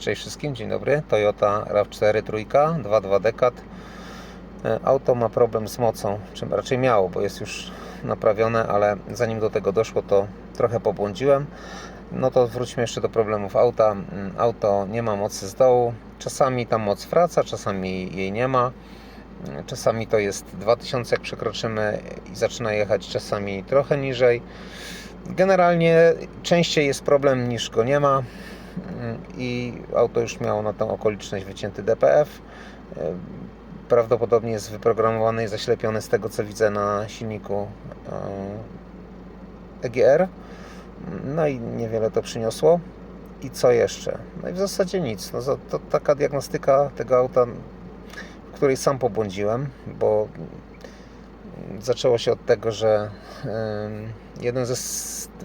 Cześć wszystkim, dzień dobry. Toyota RAV4 trójka, 2.2 Decat. E, Auto ma problem z mocą, czym raczej miało, bo jest już naprawione, ale zanim do tego doszło, to trochę pobłądziłem. No to wróćmy jeszcze do problemów auta. Mm, Auto nie ma mocy z dołu. Czasami ta moc wraca, czasami jej nie ma. Mm, Czasami to jest 2000, jak przekroczymy i zaczyna jechać, czasami trochę niżej. Generalnie częściej jest problem niż go nie ma i auto już miało na tą okoliczność wycięty DPF. Prawdopodobnie jest wyprogramowany i zaślepiony z tego co widzę na silniku e, EGR. No i niewiele to przyniosło. I co jeszcze? No i w zasadzie nic. No, to taka diagnostyka tego auta, w której sam pobłądziłem, bo zaczęło się od tego, że jeden ze,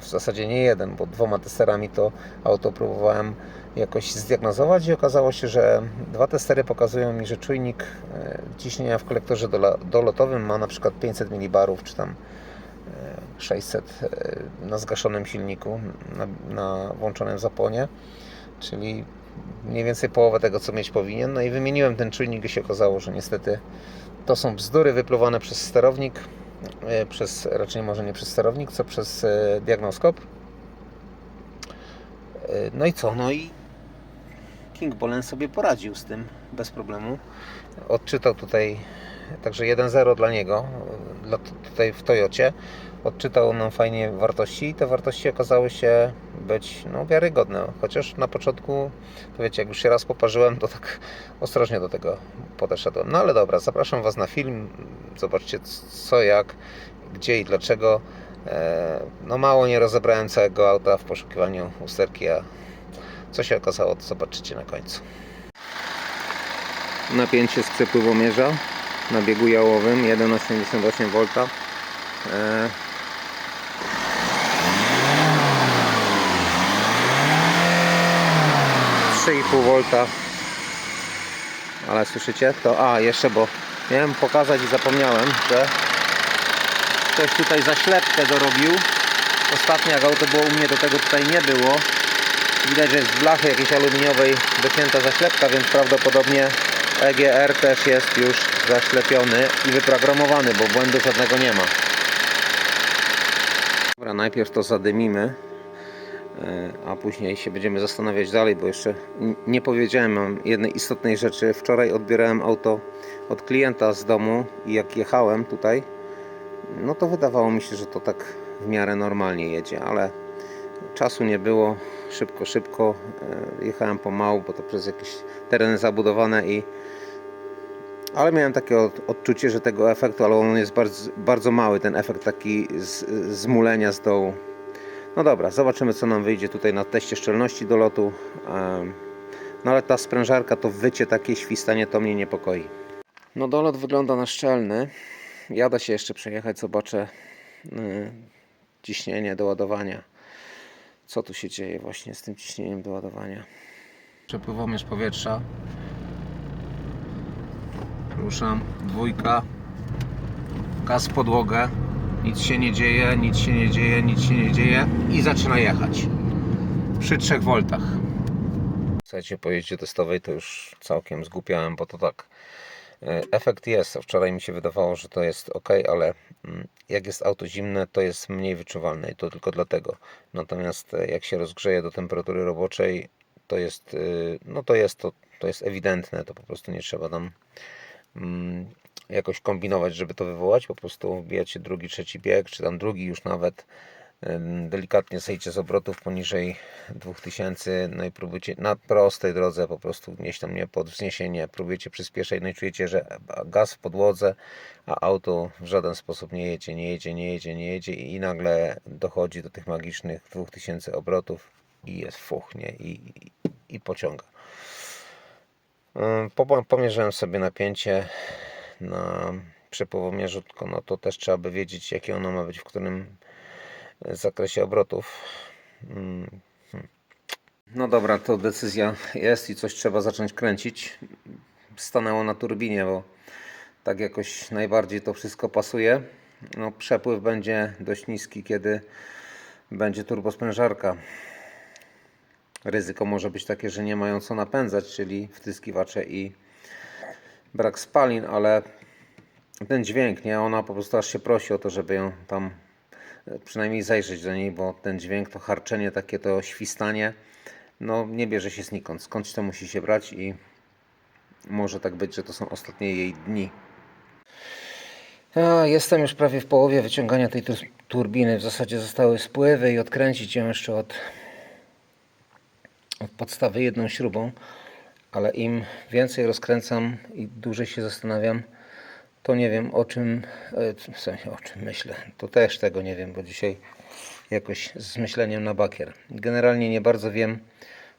w zasadzie nie jeden, bo dwoma testerami to auto próbowałem jakoś zdiagnozować i okazało się, że dwa testery pokazują mi, że czujnik e, ciśnienia w kolektorze dolotowym ma na przykład 500 mB czy tam e, 600 e, na zgaszonym silniku, na, na włączonym zapłonie, czyli mniej więcej połowę tego, co mieć powinien. No i wymieniłem ten czujnik i się okazało, że niestety to są bzdury wypluwane przez sterownik, e, przez, raczej może nie przez sterownik, co przez e, diagnoskop. E, No i co? No i King Bolen sobie poradził z tym bez problemu. Odczytał tutaj także 1.0 dla niego, tutaj w Toyocie. Odczytał nam fajnie wartości i te wartości okazały się być no, wiarygodne. Chociaż na początku, to wiecie, jak już się raz poparzyłem, to tak ostrożnie do tego podeszedłem. No ale dobra, zapraszam Was na film. Zobaczcie co, jak, gdzie i dlaczego. E, No mało nie rozebrałem całego auta w poszukiwaniu usterki, a co się okazało, to zobaczycie na końcu. Napięcie z przepływomierza na biegu jałowym 1,88 V. E, Trzy i pół volta ale słyszycie? To a jeszcze bo miałem pokazać i zapomniałem że ktoś tutaj zaślepkę dorobił. Ostatnio jak auto było u mnie to tego tutaj nie było. Widać że jest z blachy jakiejś aluminiowej docięta zaślepka więc prawdopodobnie EGR też jest już zaślepiony i wyprogramowany bo błędu żadnego nie ma. Dobra, najpierw to zadymimy a później się będziemy zastanawiać dalej, bo jeszcze nie powiedziałem wam jednej istotnej rzeczy. Wczoraj odbierałem auto od klienta z domu i jak jechałem tutaj, no to wydawało mi się, że to tak w miarę normalnie jedzie, ale czasu nie było, szybko, szybko e, jechałem pomału, bo to przez jakieś tereny zabudowane i ale miałem takie od, odczucie, że tego efektu, ale on jest bardzo, bardzo mały, ten efekt taki z, zmulenia z dołu. No dobra, zobaczymy co nam wyjdzie tutaj na teście szczelności do lotu. No ale ta sprężarka, to wycie takie świstanie to mnie niepokoi. No dolot wygląda na szczelny. Jadę się jeszcze przejechać, zobaczę y, ciśnienie do ładowania. Co tu się dzieje właśnie z tym ciśnieniem do ładowania. Przepływomierz powietrza. Ruszam. Dwójka. Gaz podłogę. Nic się nie dzieje, nic się nie dzieje, nic się nie dzieje i zaczyna jechać przy 3 V. Słuchajcie, po jeździe testowej to już całkiem zgłupiałem, bo to tak e, efekt jest. Wczoraj mi się wydawało, że to jest ok, ale mm, jak jest auto zimne, to jest mniej wyczuwalne i to tylko dlatego. Natomiast e, jak się rozgrzeje do temperatury roboczej, to jest, y, no to jest to, to jest ewidentne, to po prostu nie trzeba tam mm, jakoś kombinować, żeby to wywołać, po prostu wbijacie drugi, trzeci bieg, czy tam drugi już nawet delikatnie zejdźcie z obrotów poniżej 2000, no i próbujcie na prostej drodze po prostu gdzieś tam nie pod wzniesienie, próbujecie przyspieszać, no i czujecie, że gaz w podłodze, a auto w żaden sposób nie jedzie, nie jedzie, nie jedzie, nie jedzie i nagle dochodzi do tych magicznych 2000 obrotów i jest fuch, nie? I, i, i pociąga. Pomierzyłem sobie napięcie na przepływomierzu, tylko no to też trzeba by wiedzieć, jakie ono ma być w którym zakresie obrotów. Mm, hmm. No dobra, to decyzja jest i coś trzeba zacząć kręcić. Stanęło na turbinie, bo tak jakoś najbardziej to wszystko pasuje. No, przepływ będzie dość niski, kiedy będzie turbosprężarka ryzyko może być takie, że nie mają co napędzać, czyli wtyskiwacze i brak spalin, ale ten dźwięk, nie? Ona po prostu aż się prosi o to, żeby ją tam e, przynajmniej zajrzeć do niej, bo ten dźwięk, to harczenie, takie to świstanie, no nie bierze się znikąd. Skądś to musi się brać i może tak być, że to są ostatnie jej dni. Ja jestem już prawie w połowie wyciągania tej tur- turbiny. W zasadzie zostały spływy i odkręcić ją jeszcze od, od podstawy jedną śrubą, ale im więcej rozkręcam i dłużej się zastanawiam, to nie wiem o czym, e, w sensie o czym myślę. To też tego nie wiem, bo dzisiaj jakoś z myśleniem na bakier. Generalnie nie bardzo wiem,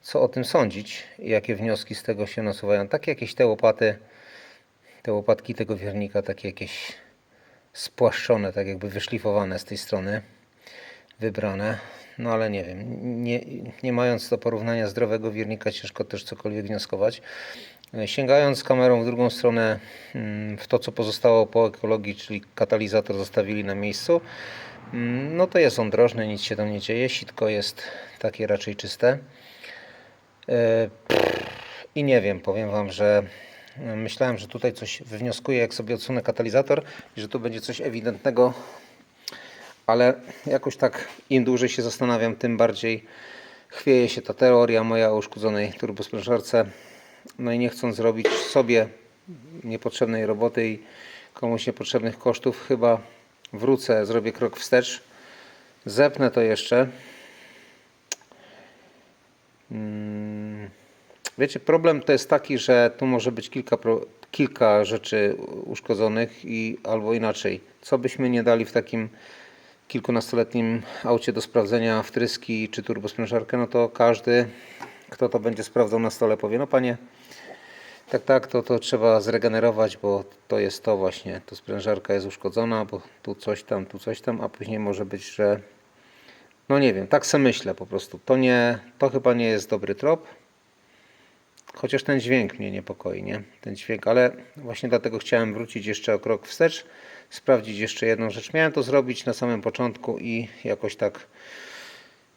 co o tym sądzić i jakie wnioski z tego się nasuwają. Takie jakieś te łopaty, te łopatki tego wiernika, takie jakieś spłaszczone, tak jakby wyszlifowane z tej strony, wybrane. No ale nie wiem, nie, nie mając do porównania zdrowego wiernika, ciężko też cokolwiek wnioskować. E, Sięgając kamerą w drugą stronę, mm, w to co pozostało po ekologii, czyli katalizator zostawili na miejscu, mm, no to jest on drożny, nic się tam nie dzieje, sitko jest takie raczej czyste. E, I nie wiem, powiem Wam, że e, myślałem, że tutaj coś wywnioskuje, jak sobie odsunę katalizator i że tu będzie coś ewidentnego, ale jakoś tak im dłużej się zastanawiam, tym bardziej chwieje się ta teoria moja o uszkodzonej turbosprężarce. No i nie chcąc zrobić sobie niepotrzebnej roboty i komuś niepotrzebnych kosztów, chyba wrócę, zrobię krok wstecz, zepnę to jeszcze. Mm, Wiecie, problem to jest taki, że tu może być kilka, kilka rzeczy uszkodzonych i albo inaczej. Co byśmy nie dali w takim kilkunastoletnim aucie do sprawdzenia wtryski czy turbosprężarkę, no to każdy, kto to będzie sprawdzał na stole, powie, no panie, tak, tak, to, to trzeba zregenerować, bo to jest to właśnie, to sprężarka jest uszkodzona, bo tu coś tam, tu coś tam, a później może być, że no nie wiem, tak se myślę po prostu. To nie, to chyba nie jest dobry trop. Chociaż ten dźwięk mnie niepokoi, nie? Ten dźwięk, ale właśnie dlatego chciałem wrócić jeszcze o krok wstecz, sprawdzić jeszcze jedną rzecz. Miałem to zrobić na samym początku i jakoś tak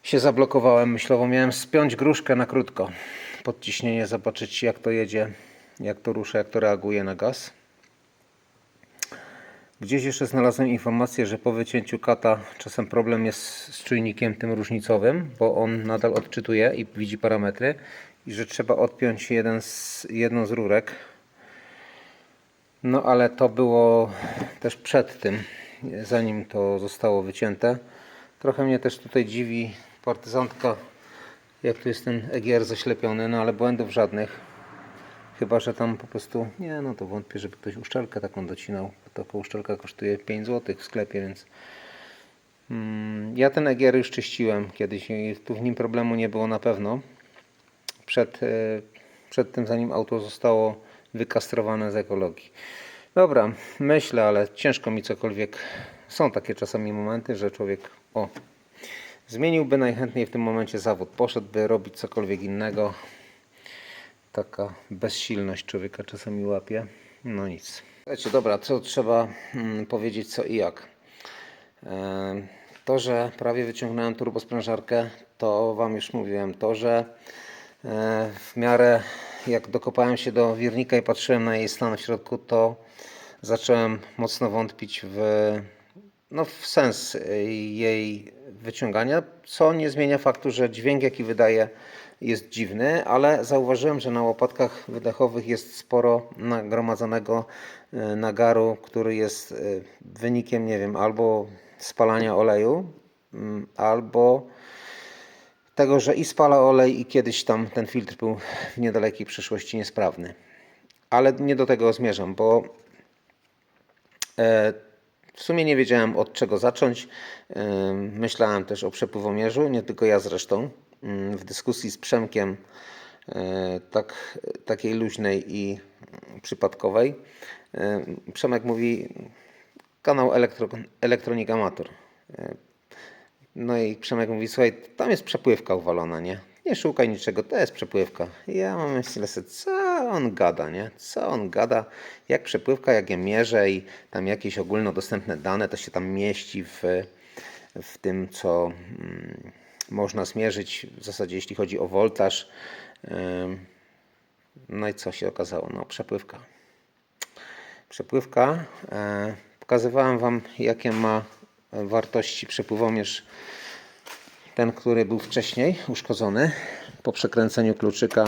się zablokowałem myślowo. Miałem spiąć gruszkę na krótko. Podciśnienie, zobaczyć jak to jedzie, jak to rusza, jak to reaguje na gaz. Gdzieś jeszcze znalazłem informację, że po wycięciu kata czasem problem jest z czujnikiem tym różnicowym, bo on nadal odczytuje i widzi parametry i że trzeba odpiąć jeden z, jedną z rurek. No ale to było też przed tym, zanim to zostało wycięte. Trochę mnie też tutaj dziwi partyzantka, jak tu jest ten EGR zaślepiony, no ale błędów żadnych. Chyba, że tam po prostu, nie no to wątpię, żeby ktoś uszczelkę taką docinał. Taka uszczelka kosztuje 5 zł w sklepie, więc mm, ja ten EGR już czyściłem kiedyś i tu w nim problemu nie było na pewno. Przed, e, przed tym, zanim auto zostało wykastrowane z ekologii. Dobra, myślę, ale ciężko mi cokolwiek. Są takie czasami momenty, że człowiek o, zmieniłby najchętniej w tym momencie zawód, poszedłby robić cokolwiek innego taka bezsilność człowieka czasami łapie. No nic. Słuchajcie, dobra, co trzeba mm, powiedzieć co i jak. E, To, że prawie wyciągnąłem turbosprężarkę, to Wam już mówiłem. To, że e, w miarę jak dokopałem się do wirnika i patrzyłem na jej stan w środku, to zacząłem mocno wątpić w, no, w sens jej wyciągania, co nie zmienia faktu, że dźwięk jaki wydaje jest dziwny, ale zauważyłem, że na łopatkach wydechowych jest sporo nagromadzonego y, nagaru, który jest y, wynikiem, nie wiem, albo spalania oleju, mm, albo tego, że i spala olej i kiedyś tam ten filtr był w niedalekiej przyszłości niesprawny. Ale nie do tego zmierzam, bo e, w sumie nie wiedziałem od czego zacząć. E, Myślałem też o przepływomierzu, nie tylko ja zresztą. Mm, W dyskusji z Przemkiem, e, tak, takiej luźnej i przypadkowej, Przemek mówi kanał Elektro, Elektronik Amator. No i Przemek mówi, słuchaj, tam jest przepływka uwalona, nie? Nie szukaj niczego, to jest przepływka. Ja mam myślę sobie, co on gada, nie? Co on gada? Jak przepływka, jak je mierzę i tam jakieś ogólnodostępne dane, to się tam mieści w, w tym, co, mm, można zmierzyć w zasadzie jeśli chodzi o woltaż. No i co się okazało? No przepływka. Przepływka. E, Pokazywałem Wam jakie ma wartości przepływomierz ten, który był wcześniej uszkodzony. Po przekręceniu kluczyka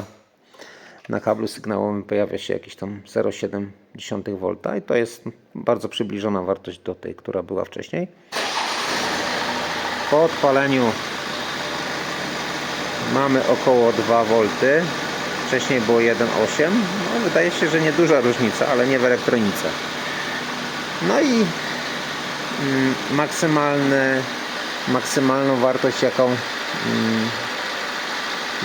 na kablu sygnałowym pojawia się jakieś tam 0,7 V i to jest bardzo przybliżona wartość do tej, która była wcześniej. Po odpaleniu mamy około 2 V. Wcześniej było 1,8. No, wydaje się, że nieduża różnica, ale nie w elektronice. No i maksymalny, maksymalną wartość, jaką, mm,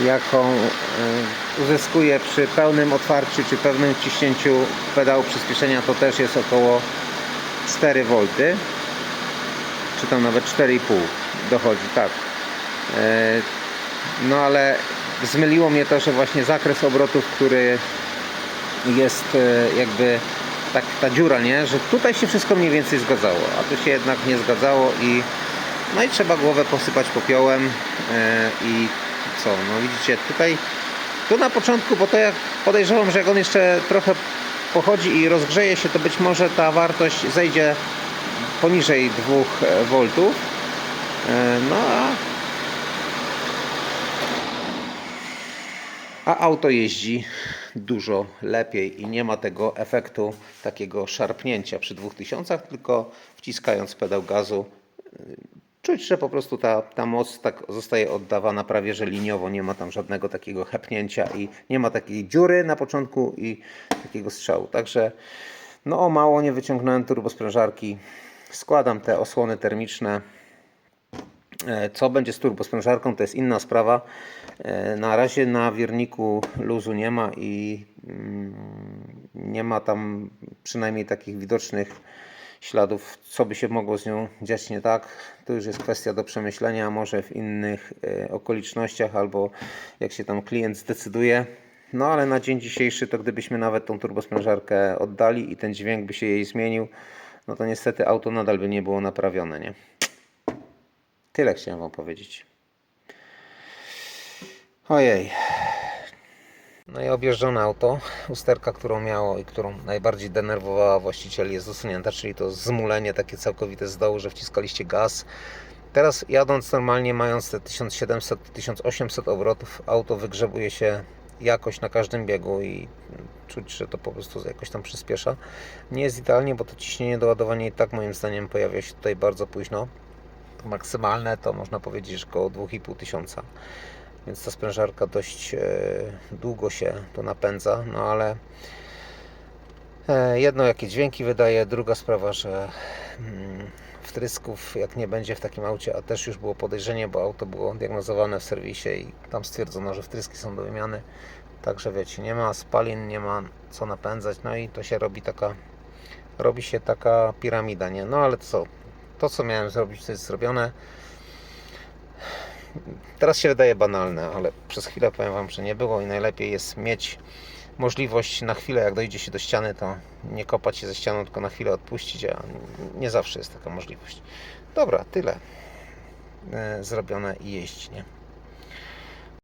jaką y, uzyskuję przy pełnym otwarciu czy pewnym wciśnięciu pedału przyspieszenia, to też jest około 4 V. Czy tam nawet 4,5 dochodzi, tak. E, No ale zmyliło mnie to, że właśnie zakres obrotów, który jest e, jakby tak ta dziura, nie? Że tutaj się wszystko mniej więcej zgadzało, a tu się jednak nie zgadzało i no i trzeba głowę posypać popiołem e, i co, no widzicie, tutaj tu na początku, bo to ja podejrzewam, że jak on jeszcze trochę pochodzi i rozgrzeje się, to być może ta wartość zejdzie poniżej 2 V. E, No a A auto jeździ dużo lepiej i nie ma tego efektu takiego szarpnięcia przy 2000, tylko wciskając pedał gazu yy, czuć, że po prostu ta, ta moc tak zostaje oddawana prawie że liniowo, nie ma tam żadnego takiego hepnięcia i nie ma takiej dziury na początku i takiego strzału. Także no o mało nie wyciągnąłem turbosprężarki. Składam te osłony termiczne Co będzie z turbosprężarką, to jest inna sprawa. E, Na razie na wierniku luzu nie ma i mm, nie ma tam przynajmniej takich widocznych śladów, co by się mogło z nią dziać nie tak. To już jest kwestia do przemyślenia, może w innych e, okolicznościach albo jak się tam klient zdecyduje. No ale na dzień dzisiejszy to gdybyśmy nawet tą turbosprężarkę oddali i ten dźwięk by się jej zmienił, no to niestety auto nadal by nie było naprawione, nie? Tyle chciałem Wam powiedzieć. Ojej. No i objeżdżone auto. Usterka, którą miało i którą najbardziej denerwowała właścicieli jest usunięta, czyli to zmulenie takie całkowite z dołu, że wciskaliście gaz. Teraz jadąc normalnie, mając te 1700-1800 obrotów, auto wygrzebuje się jakoś na każdym biegu i czuć, że to po prostu jakoś tam przyspiesza. Nie jest idealnie, bo to ciśnienie do ładowania i tak moim zdaniem pojawia się tutaj bardzo późno maksymalne to można powiedzieć, że około 2,5 tysiąca. Więc ta sprężarka dość e, długo się to napędza, no ale e, jedno jakie dźwięki wydaje, druga sprawa, że mm, wtrysków jak nie będzie w takim aucie, a też już było podejrzenie, bo auto było diagnozowane w serwisie i tam stwierdzono, że wtryski są do wymiany. Także wiecie, nie ma spalin, nie ma co napędzać, no i to się robi taka robi się taka piramida, nie? No ale co? To co miałem zrobić, to jest zrobione. Teraz się wydaje banalne, ale przez chwilę powiem Wam, że nie było i najlepiej jest mieć możliwość na chwilę, jak dojdzie się do ściany, to nie kopać się ze ścianą, tylko na chwilę odpuścić, a nie zawsze jest taka możliwość. Dobra, tyle e, zrobione i jeść, nie?